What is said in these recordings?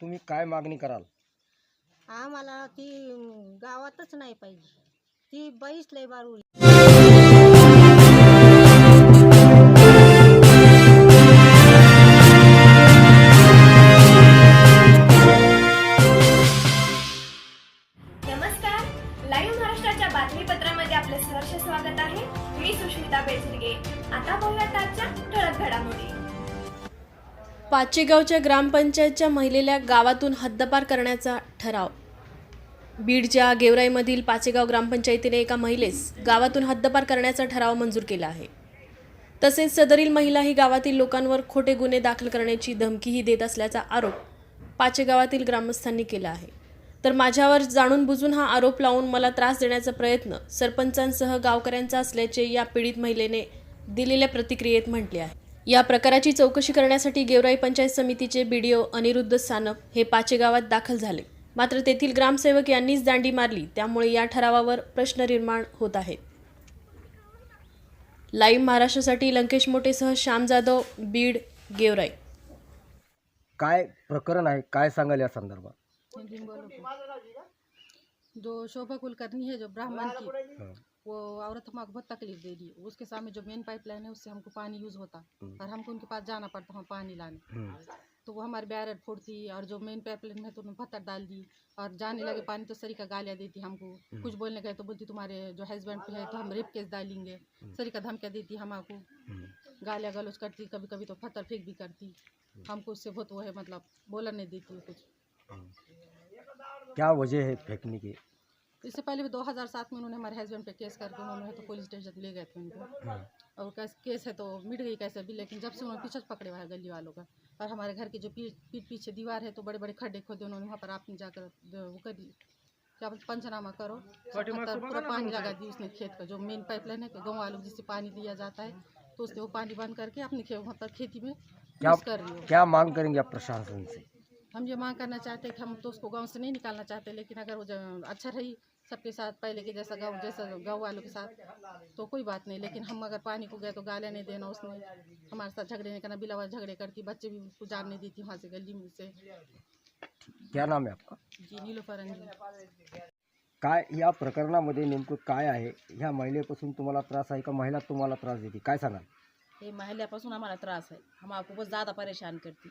तुम्ही काय मागणी कराल? आम्हाला ती गावातच नाही पाहिजे. ती बाईच लय बारुळी पाचेगावच्या ग्रामपंचायतच्या महिलेला गावातून हद्दपार करण्याचा ठराव. बीडच्या गेवराईमधील पाचेगाव ग्रामपंचायतीने एका महिलेस गावातून हद्दपार करण्याचा ठराव मंजूर केला आहे. तसेच सदरील महिला ही गावातील लोकांवर खोटे गुन्हे दाखल करण्याची धमकीही देत असल्याचा आरोप पाचेगावातील ग्रामस्थांनी केला आहे. तर माझ्यावर जाणून बुजून हा आरोप लावून मला त्रास देण्याचा प्रयत्न सरपंचांसह गावकऱ्यांचा असल्याचे या पीडित महिलेने दिलेल्या प्रतिक्रियेत म्हटले आहे. या प्रकाराची चौकशी करण्यासाठी गेवराई पंचायत समितीचे बीडीओ अनिरुद्ध सानप हे पाचेगावात दाखल झाले. मात्र तेथील ग्रामसेवक यांनीच दांडी मारली त्यामुळे या ठरावावर प्रश्न निर्माण होत आहेत. लाईव्ह महाराष्ट्रासाठी लंकेश मोटेसह श्याम जाधव बीड गेवराई. काय प्रकरण आहे? काय सांगाल या संदर्भात? जो शोभा कुलकर्णी है जो ब्राह्मण की. वो औरत हमको बहुत तकलीफ़ दे दी उसके सामने जो मेन पाइपलाइन है उससे हमको पानी यूज़ होता। हम्म। और हमको उनके पास जाना पड़ता वहाँ पानी लाने। हम्म, तो वो हमारे बैरर फोड़ती और जो मेन पाइपलाइन है तो उन्होंने पत्थर डाल दी। और जाने लगे पानी तो सरी का गालियाँ देती हमको। कुछ बोलने गए तो बोलती तुम्हारे जो हस्बैंड पे है तो हम रेप केस डालेंगे। सरी का धमकियाँ देती हमको। हम्म, गालियाँ गलोच करती कभी कभी तो पत्थर फेंक भी करती। हमको उससे बहुत वो है मतलब बोला नहीं देती कुछ। क्या वजह है फेंकने की? इससे पहले भी 2007 में उन्होंने हमारे हस्बैंड पे केस करके उन्होंने तो पुलिस स्टेशन ले गए थे उनको। हाँ, और कैस केस है तो मिट गई कैसे भी लेकिन जब से उन्होंने पीछे पकड़े हुआ है गली वालों का और हमारे घर की जो पीठ पीठ पीछे दीवार है तो बड़े बड़े खड्डे खोदे उन्होंने वहाँ पर आपने जाकर वो कर क्या बोलते पंचनामा करो पूरा पानी लगा दी उसने खेत का जो मेन पाइपलाइन है गाँव वालों जिससे पानी लिया जाता है तो उसने वो पानी बंद करके अपने वहाँ पर खेती में क्या कर रही हो। क्या मांग करेंगे आप प्रशासन से? हम ये मांग करना चाहते हैं कि हम तो उसको गांव से नहीं निकालना चाहते लेकिन अगर वो अच्छा रही सबके साथ पहले के जैसा गांव जैसा गांव वालों के साथ तो कोई बात नहीं। लेकिन हम अगर पानी को गए तो गालियाँ नहीं देना उसने। हमारे साथ झगड़े नहीं करना। बिलावा झगड़े करती बच्चे भी उसको जान नहीं देती वहाँ से गली में से। क्या नाम आहे आपका? जी नीलोफर काय या प्रकरणामध्ये नेमकं काय आहे? ह्या महिलेपासून तुम्हाला त्रास आहे का? महिला तुम्हाला त्रास देते. काय सांगाल? ये महिलापासून हमारा त्रास है हम आपको बहुत ज़्यादा परेशान करती.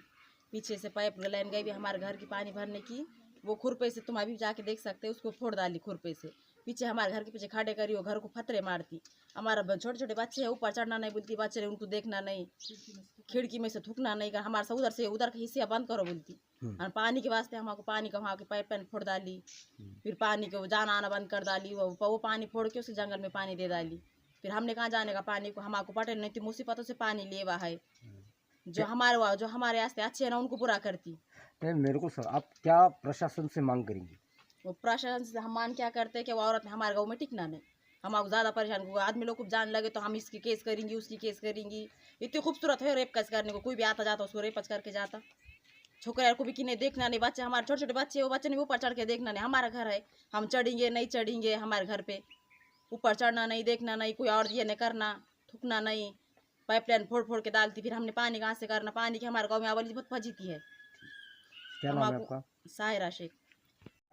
पीछे से पाइप लाइन गई भी हमारे घर की पानी भरने की। वो खुरपे से तुम अभी जाके देख सकते हो उसको फोड़ डाली खुरपे से। पीछे हमारे घर के पीछे खाड़े करी वो घर को फतरे मारती। हमारा छोटे छोटे बच्चे हैं ऊपर चढ़ना नहीं बोलती बच्चे हैं, उनको देखना नहीं। खिड़की में से थूकना नहीं कर हमारे उधर से उधर का हिस्सा बंद करो बोलती। हम्म। और पानी के वास्ते हमको पानी का वहाँ के पाइप लाइन फोड़ डाली। फिर पानी को जाना आना बंद कर डाली वो वो पानी फोड़ के उसी जंगल में पानी दे डाली। फिर हमने कहाँ जाने का पानी को हमको पटेल नहीं थी मुसीबतों से पानी हुआ है। जो हमारे जो हमारे वास्ते अच्छे हैं ना उनको बुरा करती। नहीं मेरे को सर आप क्या प्रशासन से मांग करेंगे? वो प्रशासन से हम मान क्या करते हैं कि वो औरत हमारे गाँव में टिकना नहीं। हम आपको ज़्यादा परेशान होगा आदमी लोग को जान लगे तो हम इसकी केस करेंगी उसकी केस करेंगी। इतनी खूबसूरत है रेप कैसे करने को कोई भी आता जाता उसको रेप करके जाता। छोकरे को भी कि नहीं देखना नहीं बच्चे हमारे छोटे छोटे बच्चे वो बच्चे ने ऊपर चढ़ के देखना नहीं हमारा घर है। हम चढ़ेंगे नहीं चढ़ेंगे हमारे घर पे। ऊपर चढ़ना नहीं देखना नहीं कोई और ये नहीं करना थूकना नहीं। पाइपलाइन फोड़ फोड़ के डालती फिर हमने पानी कहाँ से करना? पानी की हमारे गाँव में आवाज़ बहुत फजीती है। क्या नाम आहे आपको- साहिरा शेख।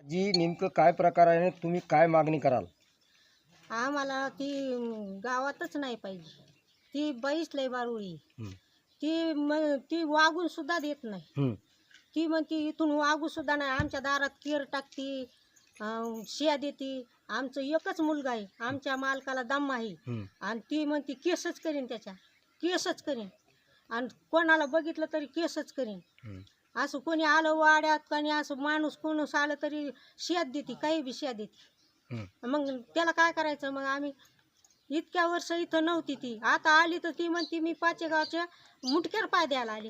जी नेमकं काय प्रकार आहे आणि तुम्ही काय मागणी कराल? आम्हाला ती गावातच नाही पाहिजे. ती बाईच लय बारुळी. ती म ती वागून सुद्धा देत नाही. ती म्हणती इथून वागू सुद्धा नाही. आमच्या दारात केर टाकती अं, शिया देती. आमचं एकच मुलगा आहे. आमच्या मालकाला दम आहे. आणि ती म्हणती केसच करीन त्याच्या. केसच करीन. आणि कोणाला बघितलं तरी केसच करीन. असं कोणी आलं वाड्यात कोणी असं माणूस कोणूस आलं तरी शेत देते काही बी शेत देते. मग त्याला काय करायचं? मग आम्ही इतक्या वर्ष इथं नव्हती ती. आता आली तर ती म्हणती मी पाचेगावच्या मुटक्यावर पाय द्यायला आली.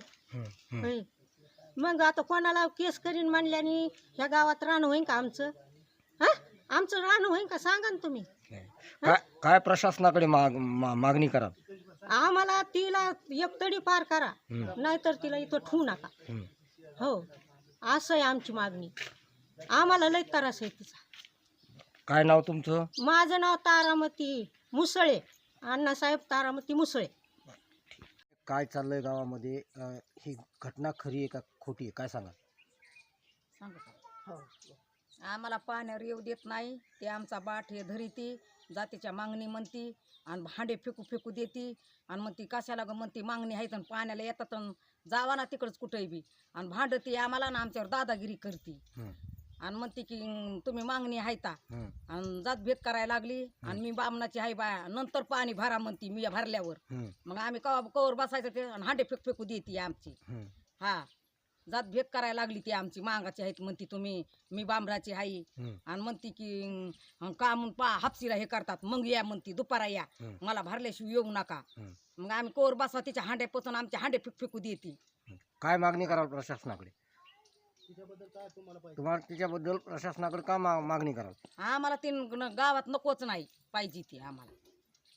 मग आता कोणाला केस करीन म्हणल्याने ह्या गावात राहणं होईन का आमचं? हा? आमचं राहणं होईन का? सांगा ना तुम्ही. काय प्रशासनाकडे माग मागणी कराल आम्हाला तिला एक तडी पार करा. नाहीतर तिला इथं ठेवू नका. हो असं आहे आमची मागणी. आम्हाला लई त्रास आहे तिचा. काय नाव तुमचं? माझं नाव तारामती मुसळे अण्णासाहेब तारामती मुसळे. काय चाललंय गावामध्ये? अं, ही घटना खरी आहे का खोटी आहे? काय सांगा सांगा आम्हाला पाण्यावर येऊ देत नाही. ते आमचा बाट हे धरीती. जातीच्या मागणी म्हणती आणि भांडे फेकू फेकू देती. आणि म्हणती कशाला ग? म्हणती मागणी आहे तर पाण्याला येतात जावा ना तिकडंच कुठेही बी. आणि भांडती आम्हाला ना आमच्यावर दादागिरी करती. आणि म्हणते की "अं, तुम्ही मागणी आहे ता. हं. आणि जात भेद करायला लागली. आणि मी बामणाची आहे बाया नंतर पाणी भरा म्हणती मी भरल्यावर. मग आम्ही कवा कवर बसायचं ते आणि हांडे फेक फेकू देते आमची. हं. जात भेद करायला लागली ती आमची मागाची आहेत म्हणती तुम्ही मी बांबराची आहे हं. आणि म्हणती की का म्हणून पा हापसीला हे करतात मग या म्हणती दुपारा या. मला भरल्याशिवाय येऊ नका. मग आम्ही कोर बसा तिच्या हांड्या पोचून आमचे हांडे फेक फेकू देते काय मागणी कराल प्रशासनाकडे? तुम्हाला तिच्याबद्दल प्रशासनाकडे का मागणी कराल? आम्हाला ती गावात नकोच नाही पाहिजे ती आम्हाला.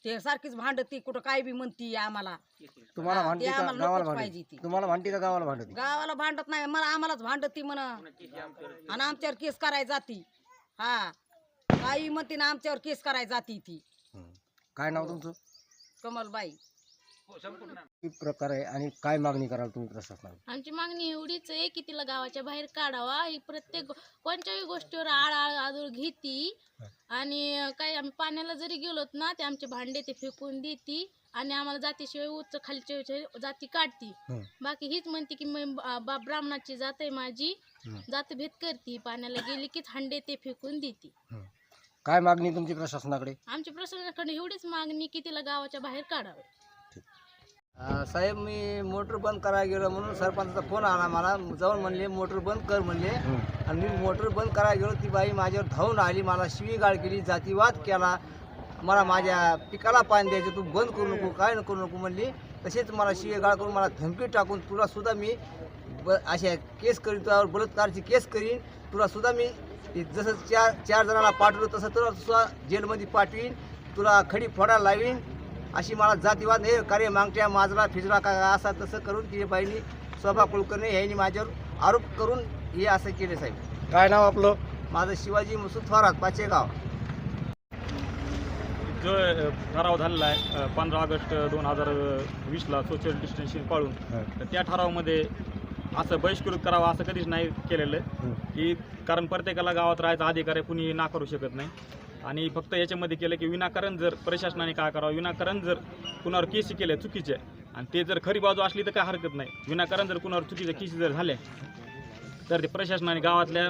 ते सारखीच भांडती कुठं काय बी म्हणती आम्हाला. तुम्हाला हा, भांडती ते का आम्हाला गावाला नकोच पाहिजे भांडती ती. तुम्हाला भांडती का गावाला भांडती? गावाला भांडत नाही मला आम्हालाच भांडती म्हण. आणि आमच्यावर केस करायला जाती. हा काही म्हणते ना आमच्यावर केस करायला जाती ती. हं. काय नाव तुमचं? कमलबाई. किती प्रकार आहे आणि काय मागणी कराल तुम्ही प्रशासनाला? आमची मागणी एवढीच आहे की तिला गावाच्या बाहेर काढावा. ही प्रत्येक गो- कोणत्याही गोष्टीवर आळ आळ आदळ घेती. आणि काही आम्ही पाण्याला जरी गेलोत ना ते आमचे भांडे ते फेकून देती आणि आम्हाला जातीशिवाय उच्च खालच्या जाती काढती. हं. बाकी हीच म्हणते की मी बा बा- ब्राह्मणाची जात आहे माझी. हं. जातभेद करती. पाण्याला गेली की हांडे ते फेकून देती. हं. काय मागणी तुमची प्रशासनाकडे? आमची प्रशासनाकडे एवढीच मागणी की तिला गावाच्या बाहेर काढावं. साहेब मी मोटर बंद करायला गेलो म्हणून सरपंचाचा फोन आला मला. जाऊन म्हणले मोटर बंद कर म्हणले. आणि मी मोटर बंद करायला गेलो. ती बाई माझ्यावर धावून आली. मला शिवीगाळ केली जातीवाद केला. मला माझ्या पिकाला पाणी द्यायचं. तू बंद करू नको काय करू नको म्हणली. तसेच मला शिवीगाळ करून मला धमकी टाकून तुला सुद्धा मी ब अशा केस करीन. तुझ्यावर बलात्कारची केस करीन. तुला सुद्धा मी जसं चार चार जणांना पाठवलं तसं तुला सुद्धा जेलमध्ये पाठवीन. तुला खडी फोडायला लावीन. अशी मला जातीवाद नाही. कार्य मागच्या माजरा फिजरा का असा तसं करून ती बाईनी शोभा कुलकर्णी यांनी माझ्यावर आरोप करून हे असं केले साहेब. काय नाव आपलं? माझं शिवाजी मसूद थोरात पाचेगाव. जो ठराव झालेला आहे पंधरा ऑगस्ट दोन हजार वीसला सोशल डिस्टन्सिंग पाळून. तर त्या ठरावामध्ये असं बहिष्कृत करावं असं कधीच नाही केलेलं. की कारण प्रत्येकाला गावात राहायचा अधिकार आहे कुणी नाकारू शकत नाही. आणि फक्त याच्यामध्ये केलं की विनाकारण जर प्रशासनाने काय करावं विनाकारण जर कुणावर केसी केल्या चुकीच्या आणि ते जर खरी बाजू असली तर काय हरकत नाही. विनाकारण जर कुणावर चुकीच्या केसी जर झाल्या तर ते प्रशासनाने गावातल्या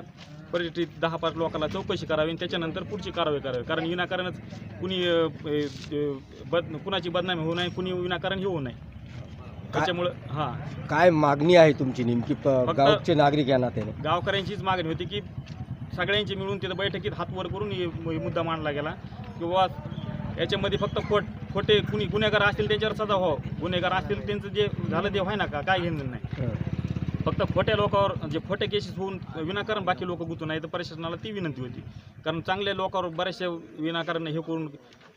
परिचित दहा पाच लोकांना चौकशी करावी आणि त्याच्यानंतर पुढची कारवाई करावी. कारण विनाकारणच कुणी बद कुणाची बदनामी होऊ नये कुणी विनाकारण हे होऊ नये. त्याच्यामुळं हां. काय मागणी आहे तुमची नेमकी? गावचे नागरिक गावकऱ्यांचीच मागणी होती की सगळ्यांची मिळून तिथं बैठकीत हात वर करून हे मुद्दा मांडला गेला. किंवा याच्यामध्ये फक्त खोट खोटे कुणी गुन्हेगार असतील त्यांच्यावर सजा हो. गुन्हेगार असतील त्यांचं जे झालं ते व्हाय ना का? काय घेणं नाही. फक्त खोट्या लोकांवर जे खोटे केसेस होऊन विनाकारण बाकी लोक गुतू नाही तर प्रशासनाला ती विनंती होती. कारण चांगल्या लोकांवर बऱ्याचशा विनाकारण हे करून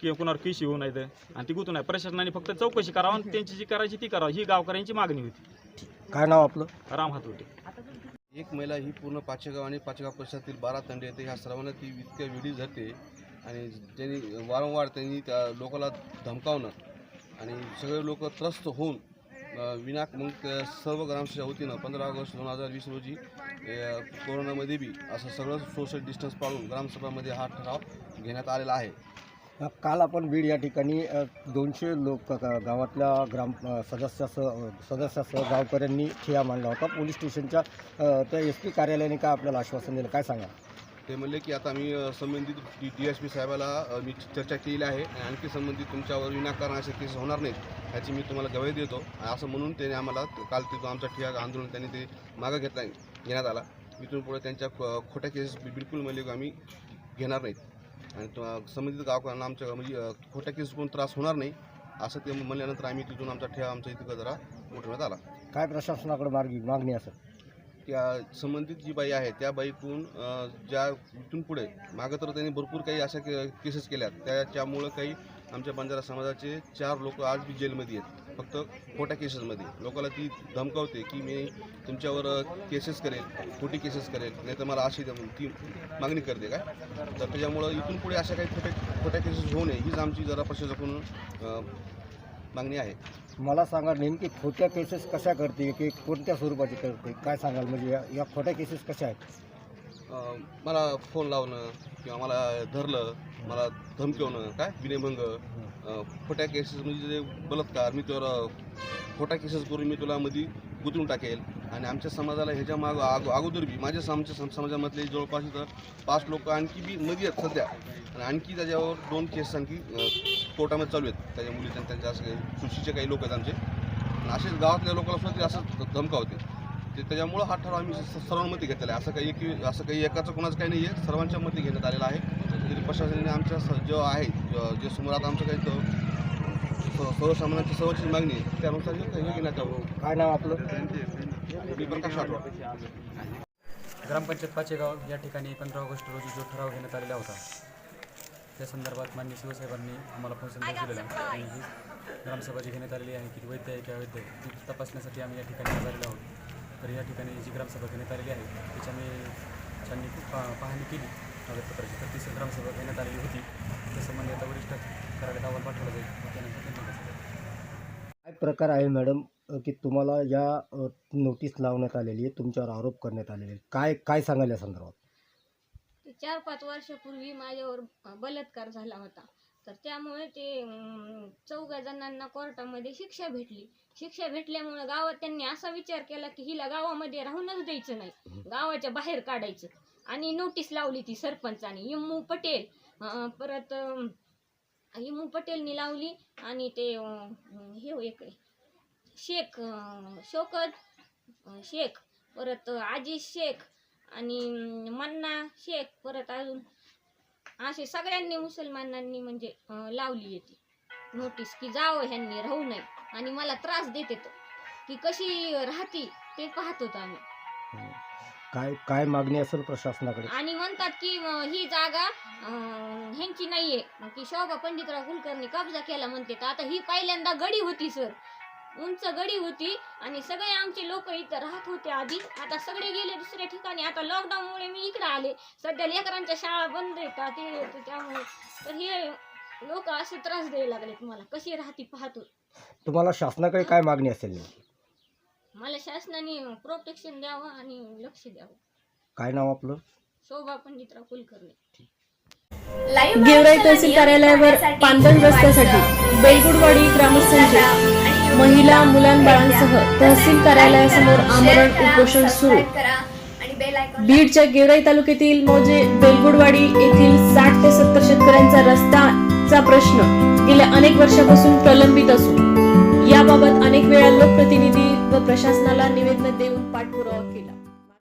की कुणावर केशी होऊ नये आणि ती गुतू नाही प्रशासनाने फक्त चौकशी करावं आणि त्यांची जी करायची ती करावं. ही गावकऱ्यांची मागणी होती. काय नाव आपलं? राम हातोटे एक महिला ही पूर्ण पाचेगाव आणि पाचेगाव परिसरातील बारा तंडे येते. ह्या सर्वांना ती इतक्या वेळी जाते. आणि त्यांनी वारंवार त्यांनी त्या लोकाला धमकावणं आणि सगळे लोक त्रस्त होऊन विनाक मग त्या सर्व ग्रामसभेच्या वतीनं पंधरा ऑगस्ट दोन हजार वीस रोजी कोरोनामध्ये बी असं सगळं सोशल डिस्टन्स पाळून ग्रामसभामध्ये हा ठराव घेण्यात आलेला आहे. काल आपण बीड या ठिकाणी दोनशे लोक गावातल्या ग्राम सदस्यासह सदस्यासह गावकऱ्यांनी ठिया मांडला होता. पोलीस स्टेशनच्या त्या एस पी कार्यालयाने काय आपल्याला आश्वासन दिलं? काय सांगा ते म्हणले की आता मी संबंधित डी डी एस पी साहेबाला मी चर्चा केलेली आहे. आणि आणखी संबंधित तुमच्यावर विनाकारण असे केस होणार नाहीत ह्याची मी तुम्हाला गवाही देतो. असं म्हणून त्याने आम्हाला काल तिथून आमचा ठिया आंदोलन त्यांनी ते मागं घेतला घेण्यात आला. इथून पुढे त्यांच्या ख- खोट्या केसेस बिलकुल म्हणजे आम्ही घेणार नाहीत. आणि तो- संबंधित गावकऱ्यांना आमच्या म्हणजे खोट्या केसेस कोण त्रास होणार नाही असं ते म्हणल्यानंतर आम्ही तिथून आमचा ठेवा आमच्या इथं जरा उठवण्यात आला. काय प्रशासनाकडे मार्गी मागणी असेल त्या संबंधित जी बाई आहे त्या बाईकडून अ, ज्या इथून पुढे मागं तर त्यांनी भरपूर काही अशा केसेस केल्यात. त्याच्यामुळं काही आमच्या बंजारा समाजाचे चार लोक आज बी जेलमध्ये आहेत. फक्त खोट्या केसेसमध्ये. लोकांना ती धमकावते की मी तुमच्यावर केसेस करेल खोटी केसेस करेल नाही तर मला अशी ती मागणी करते काय? तर त्याच्यामुळं इथून पुढे अशा काही खोट्या खोट्या केसेस होऊ नये हीच आमची जरा प्रशासनाकडून मागणी आहे. मला सांगा नेमकी खोट्या केसेस कशा करते की कोणत्या स्वरूपाची करते काय सांगाल? म्हणजे या या खोट्या केसेस कशा आहेत? मला फोन लावणं किंवा मला धरलं मला धमकवणं काय? विनयभंग. खोट्या केसेस म्हणजे बलात्कार मी त्यावर खोट्या केसेस करून मी तुला मध्ये गुंतवून टाकेल. आणि आमच्या समाजाला ह्याच्या माग अगो अगोदर बी माझ्या आमच्या समाजामधले जवळपास इथं पाच लोक आणखी बी मध्ये आहेत सध्या. आणि आणखी त्याच्यावर दोन केस आणखी कोर्टामध्ये चालू आहेत. त्याच्या मुलीच्या आणि त्यांच्या असं काही सुशीचे काही लोक आहेत आमचे. असेच गावातल्या लोकांना सुद्धा ते असं धमकावते ते त्याच्यामुळं हा ठराव आम्ही स- सर्वांमती घेतलेला आहे. असं काही की असं काही एकाचं कोणाचं काही नाही आहे सर्वांच्या मती घेण्यात आलेलं आहे. तरी प्रशासनाने आमच्या स- जो आहे ज- समोर आता आमचं काही तो- स- सर्वसामान्यांची सर्वांची मागणी आहे त्यानुसार हे घेण्यात यावं काय नाव आपलं? मी प्रकाश राठोड ग्रामपंचायत पाचेगाव या ठिकाणी पंधरा ऑगस्ट रोजी जो ठराव घेण्यात आलेला होता त्या संदर्भात माननीय शिवसाहेबांनी आम्हाला फोन संदेश दिलेला आणि ही ग्रामसभा जी घेण्यात आलेली आहे की वैध आहे की अवैध आहे ती तपासण्यासाठी आम्ही या ठिकाणी आलेलो आहोत. तर या ठिकाणी जी ग्रामसभा घेण्यात आलेली आहे त्याची आम्ही त्यांनी खूप पा पाहणी केली. कागदपत्राची तर ती ग्रामसभा घेण्यात आलेली होती. त्या संबंधी आता वरिष्ठ कार्यालयात अहवाल पाठवला जाईल. मग त्यानंतर जाईल. काय प्रकार आहे मॅडम की तुम्हाला या नोटीस लावण्यात आलेली आहे तुमच्यावर आरोप करण्यात आलेले. काय काय सांगाल या संदर्भात? ते चार पाच वर्षापूर्वी माझ्यावर बलात्कार झाला होता. तर त्यामुळे ते अं, चौघा जणांना कोर्टामध्ये शिक्षा भेटली. शिक्षा भेटल्यामुळे गावात त्यांनी असा विचार केला की हिला गावामध्ये राहूनच द्यायचं नाही. गावाच्या बाहेर काढायचं. आणि नोटीस लावली ती सरपंचाने. इम्मू पटेल परत इम्मू पटेलनी लावली आणि ते हे एक शेख शोकत शेख परत आजी शेख आणि मन्ना शेख परत अजून असे सगळ्यांनी मुसलमानांनी म्हणजे लावली येते नोटीस की जावं ह्यांनी राहू नये. आणि मला त्रास देते तो. की कशी राहती ते पाहत होतो आम्ही. काय काय मागणी असेल प्रशासनाकडे? आणि म्हणतात की अं, ही जागा अं, ह्यांची नाहीये. की शोभा पंडितराव कुलकर्णी कब्जा केला म्हणते. तर आता ही पहिल्यांदा गडी होती सर. उंच गडी होती आणि सगळे आमचे लोक इथं राहत होते आधी. आता सगळे गेले दुसऱ्या ठिकाणी. आता लॉकडाऊनमुळे मी इकडे आले. सध्या लेकरांच्या शाळा बंद आहेत का ते त्यामुळे. तर हे लोक असे त्रास द्यायला लागलेत मला. कशी राहती पाहतो. तुम्हाला शासनाकडे काय मागणी असेल नेमकी? मला शासनाने प्रोटेक्शन द्यावं आणि लक्ष द्यावं. काय नाव आपलं? शोभा पंडितराव कुलकर्णी. लाईव्ह गेवराई तहसील कार्यालयावर पांढरण रस्त्यासाठी. बेलगुडवाडी ग्रामस्थांचे आणि महिला मुलांबाळांसह तहसील कार्यालयासमोर आमरण उपोषण सुरू. बीडच्या गेवराई तालुक्यातील मौजे बेलगुडवाडी येथील साठ ते सत्तर शेतकऱ्यांचा रस्ताचा प्रश्न गेल्या अनेक वर्षापासून प्रलंबित असून याबाबत अनेक वेळा लोकप्रतिनिधी व प्रशासनाला निवेदन देऊन पाठपुरावा